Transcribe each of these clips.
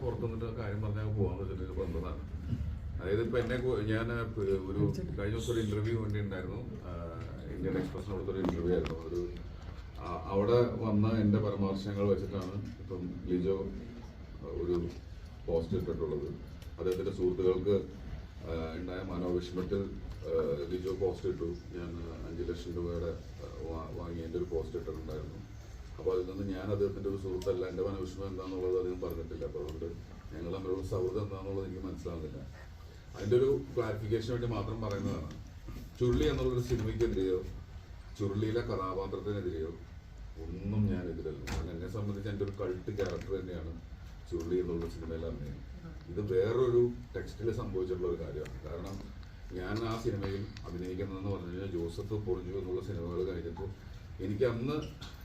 പുറത്തുനിന്നിട്ട് കാര്യം പറഞ്ഞാൽ പോകാന്ന് വെച്ചിട്ട് ബന്ധമാണ്. അതായത് ഇപ്പൊ എന്നെ ഞാൻ ഒരു കഴിഞ്ഞ ദിവസം ഒരു ഇന്റർവ്യൂ വേണ്ടി ഉണ്ടായിരുന്നു ഇന്ത്യൻ എക്സ്പ്രസിനോടത്ത് ഒരു ഇന്റർവ്യൂ ആയിരുന്നു. ഒരു അവിടെ വന്ന എന്റെ പരാമർശങ്ങൾ വെച്ചിട്ടാണ് ഇപ്പം ലിജോ ഒരു പോസ്റ്റ് ഇട്ടിട്ടുള്ളത്. അദ്ദേഹത്തിന്റെ സുഹൃത്തുക്കൾക്ക് ഉണ്ടായ മനോവിഷമത്തിൽ ലിജോ പോസ്റ്റ് ഇട്ടു. ഞാൻ അഞ്ച് ലക്ഷം രൂപയുടെ വാങ്ങി എന്റെ ഒരു പോസ്റ്റ് ഇട്ടിട്ടുണ്ടായിരുന്നു. അപ്പോൾ അതിൽ നിന്ന് ഞാൻ അദ്ദേഹത്തിന്റെ ഒരു സുഹൃത്തല്ല. എന്റെ മനുഷ്യം എന്താണെന്നുള്ളത് അദ്ദേഹം പറഞ്ഞിട്ടില്ല. അപ്പോൾ അതുകൊണ്ട് ഞങ്ങൾ തമ്മിലുള്ള സൗഹൃദം എന്താണെന്നുള്ളത് എനിക്ക് മനസ്സിലാവുന്നില്ല. അതിന്റെ ഒരു ക്ലാരിഫിക്കേഷന് വേണ്ടി മാത്രം പറയുന്നതാണ്. ചുരുളി എന്നുള്ളൊരു സിനിമയ്ക്കെതിരെയോ ചുരുളിയിലെ കഥാപാത്രത്തിനെതിരെയോ ഒന്നും ഞാൻ എതിരല്ല. കാരണം എന്നെ സംബന്ധിച്ച് എന്റെ ഒരു കൾട്ട് ക്യാരക്ടർ തന്നെയാണ് ചുരുളി എന്നുള്ള സിനിമയിൽ അഭിനയം. ഇത് വേറൊരു ടെക്സ്റ്റിൽ സംഭവിച്ചിട്ടുള്ള ഒരു കാര്യമാണ്. കാരണം ഞാൻ ആ സിനിമയിൽ അഭിനയിക്കുന്നതെന്ന് പറഞ്ഞു കഴിഞ്ഞാൽ ജോസഫ് പൊറിഞ്ഞു എന്നുള്ള സിനിമകൾ കഴിഞ്ഞിട്ട് എനിക്ക് അന്ന്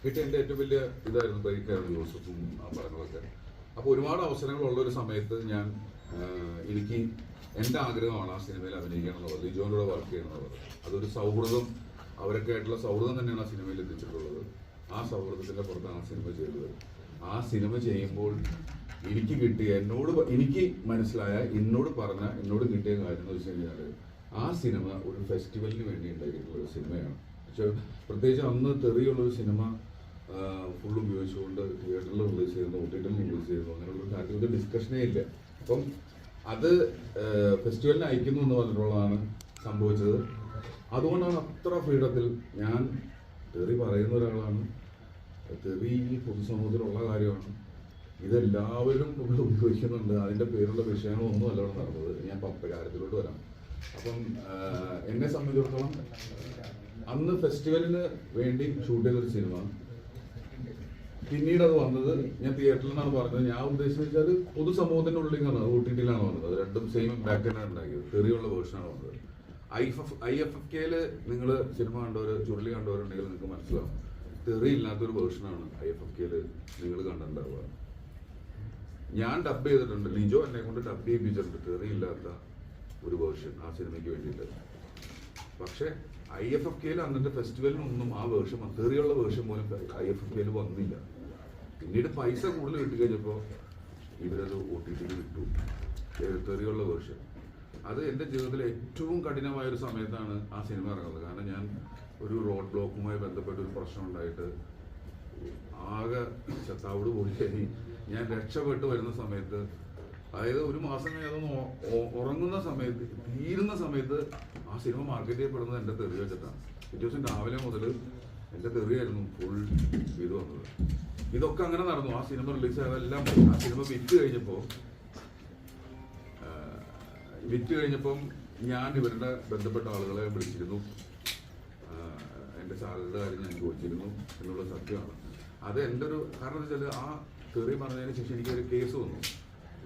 കിട്ടിയ എന്റെ ഏറ്റവും വലിയ ഇതായിരുന്നു ബൈക്കായിരുന്നു ജോസഫും ആ പടങ്ങളൊക്കെ. അപ്പോൾ ഒരുപാട് അവസരങ്ങളുള്ള ഒരു സമയത്ത് ഞാൻ എനിക്ക് എന്റെ ആഗ്രഹമാണ് ആ സിനിമയിൽ അഭിനയിക്കണം എന്നുള്ളത് ലിജോനോട് വർക്ക് ചെയ്യണം എന്നുള്ളത് അതൊരു സൗഹൃദം അവരൊക്കെ ആയിട്ടുള്ള സൗഹൃദം തന്നെയാണ് ആ സിനിമയിൽ എത്തിച്ചിട്ടുള്ളത്. ആ സൗഹൃദത്തിന്റെ പുറത്താണ് ആ സിനിമ ചെയ്തത്. ആ സിനിമ ചെയ്യുമ്പോൾ എനിക്ക് കിട്ടിയ എന്നോട് എനിക്ക് മനസ്സിലായ എന്നോട് പറഞ്ഞ എന്നോട് കിട്ടിയ കാര്യം എന്ന് വെച്ച് കഴിഞ്ഞാൽ ആ സിനിമ ഒരു ഫെസ്റ്റിവലിന് വേണ്ടി ഉണ്ടാക്കിയിട്ടുള്ള ഒരു സിനിമയാണ്. പ്രത്യേകിച്ച് അന്ന് തെറിയുള്ളൊരു സിനിമ ഫുൾ ഉപയോഗിച്ചുകൊണ്ട് തിയേറ്ററിൽ റിലീസ് ചെയ്യുന്നു ഒ ടി ടിയിൽ റിലീസ് ചെയ്യുന്നു അങ്ങനെയുള്ള ഒരു കാര്യത്തിൽ ഡിസ്കഷനേ ഇല്ല. അപ്പം അത് ഫെസ്റ്റിവലിന് അയക്കുന്നു എന്ന് പറഞ്ഞിട്ടുള്ളതാണ് സംഭവിച്ചത്. അതുകൊണ്ടാണ് അത്ര ഫ്രീഡത്തിൽ ഞാൻ തെറി പറയുന്ന ഒരാളാണ്. തെറി ഈ പൊതുസമൂഹത്തിലുള്ള കാര്യമാണ്. ഇതെല്ലാവരും ഇവിടെ ഉപയോഗിക്കുന്നുണ്ട്. അതിന്റെ പേരുള്ള വിഷയങ്ങളൊന്നും അല്ല നടന്നത്. ഞാൻ പപ്പ കാര്യത്തിലോട്ട് വരാം. അപ്പം എന്നെ സംബന്ധിച്ചിടത്തോളം അന്ന് ഫെസ്റ്റിവലിന് വേണ്ടി ഷൂട്ട് ചെയ്തൊരു സിനിമ. പിന്നീട് അത് വന്നത് ഞാൻ തിയേറ്ററിൽ നിന്നാണ് പറഞ്ഞത്. ഞാൻ ഉദ്ദേശിച്ചത് വെച്ചാൽ പൊതുസമൂഹത്തിന്റെ ഉള്ളിൽ നിന്നാണ്. ഒ ടി ടിയിലാണ് വന്നത്. അത് രണ്ടും സെയിം ബാക്ക് തന്നെയാണ് ഉണ്ടാക്കിയത്. തെറിയുള്ള വേർഷനാണ് വന്നത്. I F I F F കെയിൽ നിങ്ങൾ സിനിമ കണ്ടവർ ചുരുളി കണ്ടവരുണ്ടെങ്കിൽ നിങ്ങൾക്ക് മനസ്സിലാവും. തെറി ഇല്ലാത്തൊരു വേർഷനാണ് ഐ എഫ് എഫ് കെയിൽ നിങ്ങൾ കണ്ടിട്ടുണ്ടാവുക. ഞാൻ ഡബ് ചെയ്തിട്ടുണ്ട്. ലിജോ എന്നെ കൊണ്ട് ഡബ് ചെയ്യിപ്പിച്ചിട്ടുണ്ട്. തെറി ഇല്ലാത്ത ഒരു വേർഷൻ ആ സിനിമയ്ക്ക് വേണ്ടിയിട്ട്. പക്ഷേ ഐ എഫ് എഫ് കെയിൽ അന്നത്തെ ഫെസ്റ്റിവലിനൊന്നും ആ വേർഷൻ തെറിയുള്ള വേർഷൻ പോലും ഐ എഫ് എഫ് കെയിൽ വന്നില്ല. പിന്നീട് പൈസ കൂടുതൽ കിട്ടിക്കഴിഞ്ഞപ്പോൾ ഇവരത് ഒ ടി ടിയിൽ വിട്ടു. തെറിയുള്ള വേർഷൻ അത് എന്റെ ജീവിതത്തിലെ ഏറ്റവും കഠിനമായ ഒരു സമയത്താണ് ആ സിനിമ ഇറങ്ങുന്നത്. കാരണം ഞാൻ ഒരു റോഡ് ബ്ലോക്കുമായി ബന്ധപ്പെട്ട ഒരു പ്രശ്നം ഉണ്ടായിട്ട് ആകെ ചത്താവോട് പോയി ഞാൻ രക്ഷപ്പെട്ട് വരുന്ന സമയത്ത് അതായത് ഒരു മാസം ഒ- ഉറങ്ങുന്ന സമയത്ത് തീരുന്ന സമയത്ത് ആ സിനിമ മാർക്കറ്റ് ചെയ്യപ്പെടുന്നത് എന്റെ തെറി വെച്ചിട്ടാണ്. പിറ്റേ ദിവസം രാവിലെ മുതൽ എന്റെ തെറിയായിരുന്നു ഫുൾ ഇത് വന്നത്. ഇതൊക്കെ അങ്ങനെ നടന്നു. ആ സിനിമ റിലീസ് ആയതെല്ലാം. ആ സിനിമ വിറ്റ് കഴിഞ്ഞപ്പോൾ വിറ്റ് കഴിഞ്ഞപ്പം ഞാൻ ഇവരുടെ ബന്ധപ്പെട്ട ആളുകളെ വിളിച്ചിരുന്നു. എന്റെ സാലറിയുടെ കാര്യം ഞാൻ ചോദിച്ചിരുന്നു എന്നുള്ള സത്യമാണ്. അത് എന്റെ ഒരു കാരണം വെച്ചാൽ ആ തെറി പറഞ്ഞതിന് ശേഷം എനിക്കൊരു കേസ് വന്നു.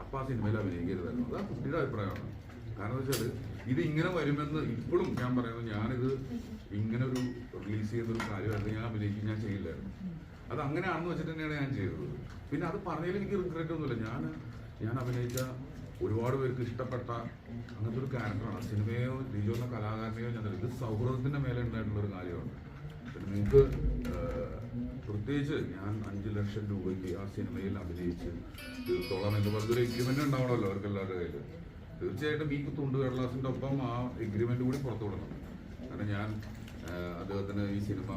അപ്പം ആ സിനിമയിൽ അഭിനയിക്കരുതായിരുന്നു. അത് കുട്ടിയുടെ അഭിപ്രായമാണ് കാരണം വെച്ചാൽ ഇത് ഇങ്ങനെ വരുമെന്ന് ഇപ്പോഴും ഞാൻ പറയുന്നത് ഞാനിത് ഇങ്ങനെ ഒരു റിലീസ് ചെയ്തൊരു കാര്യമായിരുന്നു ഞാൻ അഭിനയിക്കും ഞാൻ ചെയ്യില്ലായിരുന്നു. അത് അങ്ങനെയാണെന്ന് വെച്ചിട്ട് തന്നെയാണ് ഞാൻ ചെയ്തത്. പിന്നെ അത് പറഞ്ഞതിൽ എനിക്ക് റിഗ്രറ്റ് ഒന്നുമില്ല. ഞാൻ ഞാൻ അഭിനയിച്ച ഒരുപാട് പേർക്ക് ഇഷ്ടപ്പെട്ട അങ്ങനത്തെ ഒരു ക്യാരക്ടറാണ് സിനിമയോ ലിജോ എന്ന കലാകാരനെയോ ഞാൻ ഇത് സൗഹൃദത്തിന്റെ മേലെ ഉണ്ടായിട്ടുള്ള ഒരു കാര്യമാണ്. നിങ്ങൾക്ക് പ്രത്യേകിച്ച് ഞാൻ അഞ്ച് ലക്ഷം രൂപയ്ക്ക് ആ സിനിമയിൽ അഭിനയിച്ച് തീർത്തോളാം എന്ന് പറഞ്ഞൊരു എഗ്രിമെന്റ് ഉണ്ടാവണമല്ലോ അവർക്ക് എല്ലാവരുടെ കയ്യിൽ തീർച്ചയായിട്ടും ഈ തുണ്ട് കടലാസിന്റെ ഒപ്പം ആ എഗ്രിമെന്റ് കൂടി പുറത്തു വിടണം. കാരണം ഞാൻ അദ്ദേഹത്തിന് ഈ സിനിമ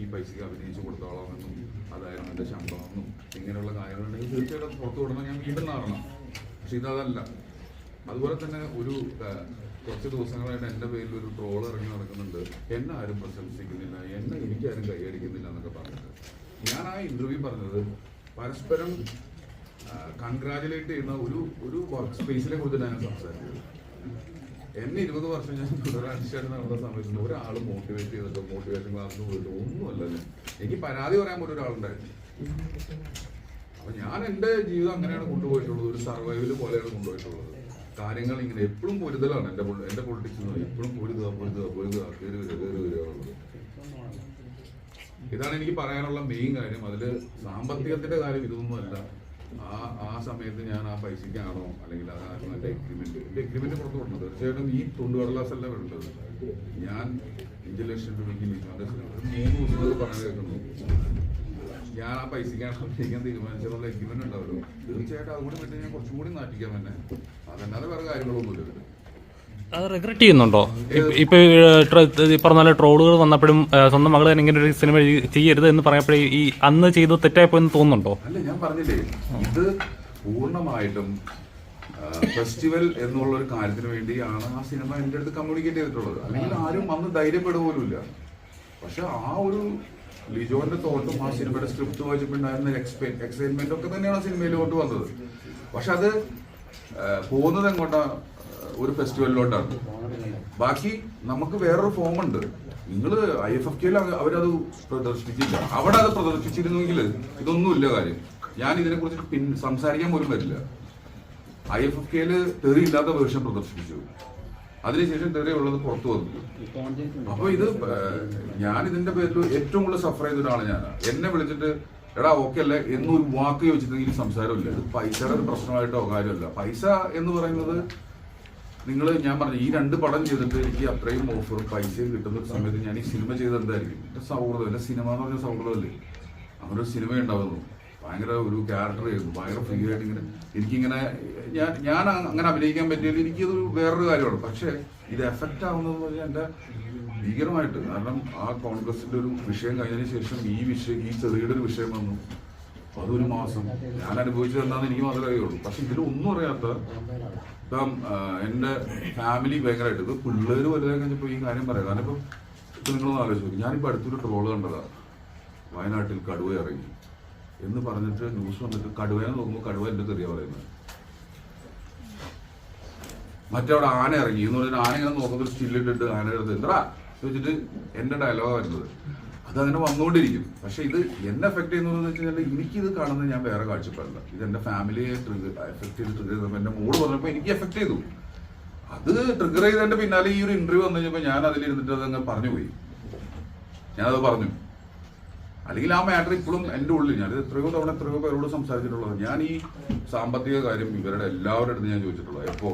ഈ പൈസക്ക് അഭിനയിച്ച് കൊടുത്തോളാമെന്നും അതായിരുന്നു എന്റെ ശമ്പളമെന്നും ഇങ്ങനെയുള്ള കാര്യങ്ങളുണ്ടെങ്കിൽ തീർച്ചയായിട്ടും പുറത്തു വിടണം. ഞാൻ വീണ്ടും നാറണം പക്ഷെ ഇതല്ല. അതുപോലെ തന്നെ ഒരു കുറച്ച് ദിവസങ്ങളായിട്ട് എന്റെ പേരിൽ ഒരു ട്രോൾ ഇറങ്ങി നടക്കുന്നുണ്ട്. എന്നെ ആരും പ്രശംസിക്കുന്നില്ല. എന്നെ എനിക്കാരും കൈയടിക്കുന്നില്ല എന്നൊക്കെ പറഞ്ഞിട്ട്. ഞാൻ ആ ഇന്റർവ്യൂ പറഞ്ഞത് പരസ്പരം കൺഗ്രാജുലേറ്റ് ചെയ്യുന്ന ഒരു ഒരു വർക്ക് സ്പേസിനെ കുറിച്ചിട്ട് ഞാൻ സംസാരിച്ചത്. എന്നെ ഇരുപത് വർഷം ഞാൻ തുടരാഴ്ചയായിട്ട് നടന്ന സമയത്ത് ഒരാൾ മോട്ടിവേറ്റ് ചെയ്തിട്ടോ മോട്ടിവേഷൻ ക്ലാസ്സിന് പോയിട്ടോ ഒന്നുമല്ല ഞാൻ. എനിക്ക് പരാതി പറയാൻ പോലും ഒരാളുണ്ടായിരുന്നു അപ്പൊ ഞാൻ എന്റെ ജീവിതം അങ്ങനെയാണ് കൊണ്ടുപോയിട്ടുള്ളത്. ഒരു സർവൈവൽ പോലെയാണ് കൊണ്ടുപോയിട്ടുള്ളത്. കാര്യങ്ങൾ ഇങ്ങനെ എപ്പോഴും പൊരുതലാണ് എന്റെ എന്റെ പൊളിറ്റിക്സ് എപ്പോഴും പൊരുതുക പൊരുതുക പൊരുതുക കയറി വരിക കയറി വരിക ഇതാണ് എനിക്ക് പറയാനുള്ള മെയിൻ കാര്യം. അതിൽ സാമ്പത്തികത്തിന്റെ കാര്യം ഇതൊന്നുമല്ല. ആ ആ സമയത്ത് ഞാൻ ആ പൈസക്കാണോ അല്ലെങ്കിൽ ആ എന്റെ എഗ്രിമെന്റ് എന്റെ എഗ്രിമെന്റ് പുറത്തു വിടണം. തീർച്ചയായിട്ടും ഈ തുണ്ടുകടലാസ് അല്ല വേണ്ടത് ഞാൻ അഞ്ച് ലക്ഷം രൂപയ്ക്ക് മൂന്ന് ദിവസം പറഞ്ഞു കേൾക്കുന്നു. ഞാൻ ആ പൈസക്കാണ് അഭിനയിക്കാൻ തീരുമാനിച്ചതുള്ള എഗ്രിമെന്റ് ഉണ്ടാവുമല്ലോ. തീർച്ചയായിട്ടും അതുകൂടി വിട്ട് ഞാൻ കുറച്ചും കൂടി നാട്ടിക്കാൻ തന്നെ. അതല്ലാതെ വേറെ കാര്യങ്ങളൊന്നുമില്ല ഇതിൽ. അത് റിഗ്രറ്റ് ചെയ്യുന്നുണ്ടോ? ഇപ്പ- പറഞ്ഞ ട്രോളുകൾ വന്നപ്പോഴും സ്വന്തം മകൾ ഇങ്ങനെ ഒരു സിനിമ ചെയ്- ചെയ്യരുത് എന്ന് പറഞ്ഞപ്പോഴേ ഈ അന്ന് ചെയ്ത് തെറ്റായപ്പോ എന്ന് തോന്നുന്നുണ്ടോ? അല്ല ഞാൻ പറഞ്ഞില്ലേ ഇത് പൂർണമായിട്ടും ഫെസ്റ്റിവൽ എന്നുള്ള ഒരു കാര്യത്തിന് വേണ്ടിയാണ് ആ സിനിമ എന്റെ അടുത്ത് കമ്മ്യൂണിക്കേറ്റ് ചെയ്തിട്ടുള്ളത്. അല്ലെങ്കിൽ ആരും വന്ന് ധൈര്യപ്പെടുക പോലുമില്ല പക്ഷെ ആ ഒരു ലിജോന്റെ തോട്ടും ആ സിനിമയുടെ സ്ക്രിപ്റ്റ് വായിച്ചിട്ടുണ്ടായിരുന്ന എക്സൈറ്റ്മെന്റ് ഒക്കെ തന്നെയാണ് ആ സിനിമയിലോട്ട് വന്നത്. പക്ഷെ അത് പോകുന്നത് എങ്ങോട്ടാ? ഒരു ഫെസ്റ്റിവലിലോട്ടാണ് ബാക്കി നമുക്ക് വേറൊരു ഫോം ഉണ്ട്. നിങ്ങൾ ഐ എഫ് എഫ് കെയിൽ അവരത് പ്രദർശിപ്പിച്ചില്ല. അവിടെ അത് പ്രദർശിപ്പിച്ചിരുന്നെങ്കിൽ ഇതൊന്നുമില്ല കാര്യം. ഞാൻ ഇതിനെ കുറിച്ച് പിൻ സംസാരിക്കാൻ പോലും വരില്ല. ഐ എഫ് എഫ് കെയിൽ തെറിയില്ലാത്ത വേർഷൻ പ്രദർശിപ്പിച്ചു. അതിനുശേഷം ഇതുവരെ ഉള്ളത് പുറത്തു വന്നു അപ്പൊ ഇത് ഞാൻ ഇതിന്റെ പേരിൽ ഏറ്റവും കൂടുതൽ സഫർ ചെയ്ത ഒരാളാണ് ഞാൻ എന്നെ വിളിച്ചിട്ട് എടാ ഓക്കെ അല്ലേ? എന്നൊരു വാക്ക് ചോദിച്ചിട്ടുണ്ടെങ്കിൽ സംസാരമില്ല. ഇത് പൈസയുടെ ഒരു പ്രശ്നമായിട്ടോ കാര്യമല്ല. പൈസ എന്ന് പറയുന്നത് നിങ്ങൾ ഞാൻ പറഞ്ഞു ഈ രണ്ട് പടം ചെയ്തിട്ട് എനിക്ക് അത്രയും ഓഫർ പൈസയും കിട്ടുന്ന ഒരു സമയത്ത് ഞാൻ ഈ സിനിമ ചെയ്ത് സൗഹൃദം. എന്റെ സിനിമ എന്ന് പറഞ്ഞ സൗഹൃദമല്ലേ? അങ്ങനെ ഒരു സിനിമ ഉണ്ടാവുന്നു ഭയങ്കര ഒരു ക്യാരക്ടർ ആയിരുന്നു ഭയങ്കര ഫ്രീ ആയിട്ട് ഇങ്ങനെ എനിക്കിങ്ങനെ ഞാൻ ഞാൻ അങ്ങനെ അഭിനയിക്കാൻ പറ്റിയത് എനിക്കതൊരു വേറൊരു കാര്യമാണ്. പക്ഷേ ഇത് എഫക്റ്റ് ആവുന്നത് പറഞ്ഞാൽ എന്റെ ഭീകരമായിട്ട് കാരണം ആ കോൺഗ്രസിന്റെ ഒരു വിഷയം കഴിഞ്ഞതിന് ശേഷം ഈ വിഷയം ഈ ചെറിയുടെ ഒരു വിഷയം വന്നു. അതൊരു മാസം. ഞാൻ അനുഭവിച്ചത് എന്താണെന്ന് എനിക്ക് മാത്രമേ അറിയുള്ളൂ. പക്ഷെ ഇതിലൊന്നും അറിയാത്ത ഇപ്പം എന്റെ ഫാമിലി ഭയങ്കരമായിട്ട് ഇത് പിള്ളേര് വലുതായി കഴിഞ്ഞപ്പോൾ ഈ കാര്യം പറയാം. കാരണം ഇപ്പം ഇപ്പം നിങ്ങളൊന്ന് ആലോചിച്ച് ഞാനിപ്പോൾ അടുത്തൊരു ട്രോൾ കണ്ടതാണ് വയനാട്ടിൽ കടുവ ഇറങ്ങി. എന്ന് പറഞ്ഞിട്ട് ന്യൂസ് വന്നിട്ട് കടുവയെന്ന് നോക്കുമ്പോൾ കടുവ എന്റെ തെറിയ പറയുന്നത്. മറ്റവിടെ ആന ഇറങ്ങി. എന്ന് പറഞ്ഞാൽ ആന ഇങ്ങനെ നോക്കുന്ന സ്റ്റില്ലിട്ടിട്ട് ആന എടുത്ത് എന്താ? ചോദിച്ചിട്ട് എന്റെ ഡയലോഗാണ് വരുന്നത്. അങ്ങനെ വന്നുകൊണ്ടിരിക്കും. പക്ഷെ ഇത് എന്നെ എഫക്ട് ചെയ്യുന്നതെന്ന് വെച്ച് കഴിഞ്ഞാൽ എനിക്കിത് കാണുന്നത് ഞാൻ വേറെ കാഴ്ചപ്പാടില്ല. ഇത് എന്റെ ഫാമിലിയെ ട്രിഗർ എഫക്ട് ചെയ്ത് ട്രിഗർ ചെയ്തപ്പോൾ എന്റെ മൂഡ് പറഞ്ഞപ്പോൾ എനിക്ക് എഫക്ട് ചെയ്തു. അത് ട്രിഗർ ചെയ്തതിന്റെ പിന്നാലെ ഈ ഒരു ഇന്റർവ്യൂ വന്നു കഴിഞ്ഞപ്പോൾ ഞാൻ അതിലിരുന്നിട്ട് അതങ്ങ് പറഞ്ഞു പോയി ഞാനത് പറഞ്ഞു. അല്ലെങ്കിൽ ആ മാറ്റർ ഇപ്പോഴും എന്റെ ഉള്ളിൽ ഞാൻ എത്രയോ തവണ എത്രയോ പേരോട് സംസാരിച്ചിട്ടുള്ളത് ഞാൻ ഈ സാമ്പത്തിക കാര്യം ഇവരുടെ എല്ലാവരുടെ അടുത്ത് ഞാൻ ചോദിച്ചിട്ടുള്ളത് എപ്പോ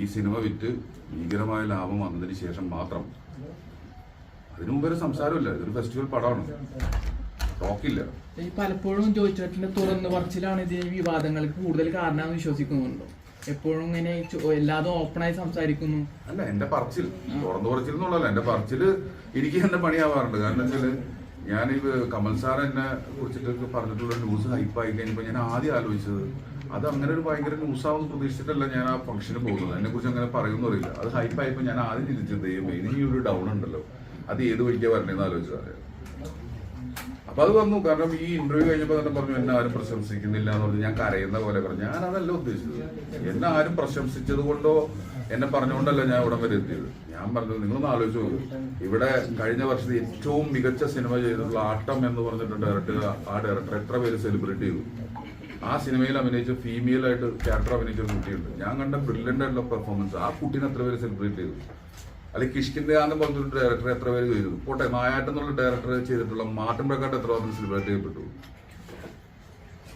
ഈ സിനിമ വിറ്റ് ഭീകരമായ ലാഭം വന്നതിന് ശേഷം മാത്രം അതിനു മുമ്പ് ഒരു സംസാരമില്ല. ഇതൊരു ഫെസ്റ്റിവൽ പടമാണ്. ടോക്കില്ല പലപ്പോഴും ചോദിച്ചിട്ടുണ്ട് തുറന്നു പറച്ചിലാണ് ഇതിന് വിവാദങ്ങൾക്ക് കൂടുതൽ കാരണമെന്ന് വിശ്വസിക്കുന്നുണ്ടോ? എപ്പോഴും ഇങ്ങനെ എല്ലാതും ഓപ്പണായി സംസാരിക്കുന്നു. അല്ല എന്റെ പറച്ചിൽ. തുറന്നു പറച്ചിൽ എന്നുള്ളതല്ല. എന്റെ പറച്ചിൽ എനിക്ക് എന്റെ പണിയാവാറുണ്ട്. കാരണം വെച്ചാൽ ഈ കമൽ സാർ എന്നെ കുറിച്ചിട്ട് പറഞ്ഞിട്ടുള്ള ന്യൂസ് ഹൈപ്പായി കഴിഞ്ഞപ്പോൾ ഞാൻ ആദ്യം ആലോചിച്ചത് അത് അങ്ങനെ ഒരു ഭയങ്കര ന്യൂസ് ആവുമെന്ന് പ്രതീക്ഷിച്ചിട്ടല്ല ഞാൻ ആ ഫംഗ്ഷന് പോകുന്നത്. അതിനെ കുറിച്ച് അങ്ങനെ പറയുന്നു അറിയില്ല. അത് ഹൈപ്പായപ്പോൾ ഞാൻ ആദ്യം ചിന്തിച്ചത് ദൈവമേ ഇനി ഒരു ഡൗൺ ഉണ്ടല്ലോ. അത് ഏത് വഴിക്കാ വരണേന്ന് ആലോചിച്ചത് അപ്പൊ അത് വന്നു. കാരണം ഈ ഇന്റർവ്യൂ കഴിഞ്ഞപ്പോൾ തന്നെ പറഞ്ഞു എന്നെ ആരും പ്രശംസിക്കുന്നില്ല എന്ന് പറഞ്ഞു ഞാൻ കരയുന്ന പോലെ പറഞ്ഞു. ഞാൻ അതല്ല ഉദ്ദേശിച്ചത്. എന്നെ ആരും പ്രശംസിച്ചത് കൊണ്ടോ എന്നെ പറഞ്ഞുകൊണ്ടല്ല ഞാൻ ഇവിടം വരെ എത്തിയത്? ഞാൻ പറഞ്ഞത് നിങ്ങളൊന്ന് ആലോചിച്ച് നോക്കൂ. ഇവിടെ കഴിഞ്ഞ വർഷത്തെ ഏറ്റവും മികച്ച സിനിമ ചെയ്തിട്ടുള്ള ആട്ടം എന്ന് പറഞ്ഞിട്ട് ഡയറക്ടർ ആ ഡയറക്ടർ എത്ര പേര് സെലിബ്രേറ്റ് ചെയ്തു? ആ സിനിമയിൽ അഭിനയിച്ച ഫീമെയിൽ ആയിട്ട് ക്യാരക്ടർ അഭിനയിച്ച ഒരു കുട്ടിയുണ്ട്. ഞാൻ കണ്ട ബ്രില്യന്റ് ആയിട്ടുള്ള പെർഫോമൻസ് ആ കുട്ടീനെ എത്ര പേര് സെലിബ്രേറ്റ് ചെയ്തു? അല്ലെങ്കിൽ കിഷ്കിന്റെ ആന്ന് പറഞ്ഞൊരു ഡയറക്ടർ എത്ര പേര് ചെയ്തു? പോട്ടെ മായാട്ടം എന്നുള്ള ഡയറക്ടർ ചെയ്തിട്ടുള്ള മാർട്ടിൻ പ്രക്കാട്ട് എത്ര പേർ സെലിബ്രേറ്റ് ചെയ്യപ്പെട്ടു?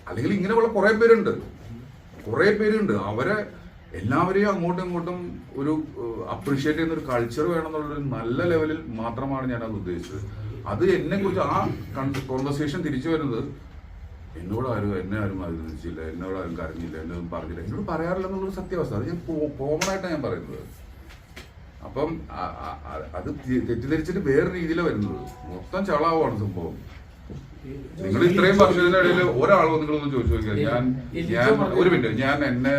അല്ലെങ്കിൽ ഇങ്ങനെയുള്ള കുറെ പേരുണ്ട്. കുറെ പേരുണ്ട്. അവരെ എല്ലാവരെയും അങ്ങോട്ടും ഇങ്ങോട്ടും ഒരു അപ്രീഷിയേറ്റ് ചെയ്യുന്ന ഒരു കൾച്ചർ വേണം എന്നുള്ളൊരു നല്ല ലെവലിൽ മാത്രമാണ് ഞാൻ അത് ഉദ്ദേശിച്ചത്. അത് എന്നെ കുറിച്ച് ആ കോൺവെർസേഷൻ തിരിച്ചു വരുന്നത് എന്നോട് ആരും എന്നെ ആരും അഭിനന്ദിച്ചില്ല എന്നോട് ആരും കരഞ്ഞില്ല എന്നൊന്നും പറഞ്ഞില്ല എന്നോട് പറയാറില്ല എന്നുള്ളൊരു സത്യാവസ്ഥ. അത് ഞാൻ കോമൺ ആയിട്ടാണ് ഞാൻ പറയുന്നത്. അപ്പം അത് തെറ്റിദ്ധരിച്ചിട്ട് വേറെ രീതിയിലാണ് വരുന്നത്. മൊത്തം ചളാവാണ് സംഭവം. നിങ്ങൾ ഇത്രയും വർഷത്തിനിടയിൽ ഒരാളോ നിങ്ങളൊന്നും ചോദിച്ചു നോക്കിയാൽ ഞാൻ ഞാൻ ഒരു മിനിറ്റ്. ഞാൻ എന്നെ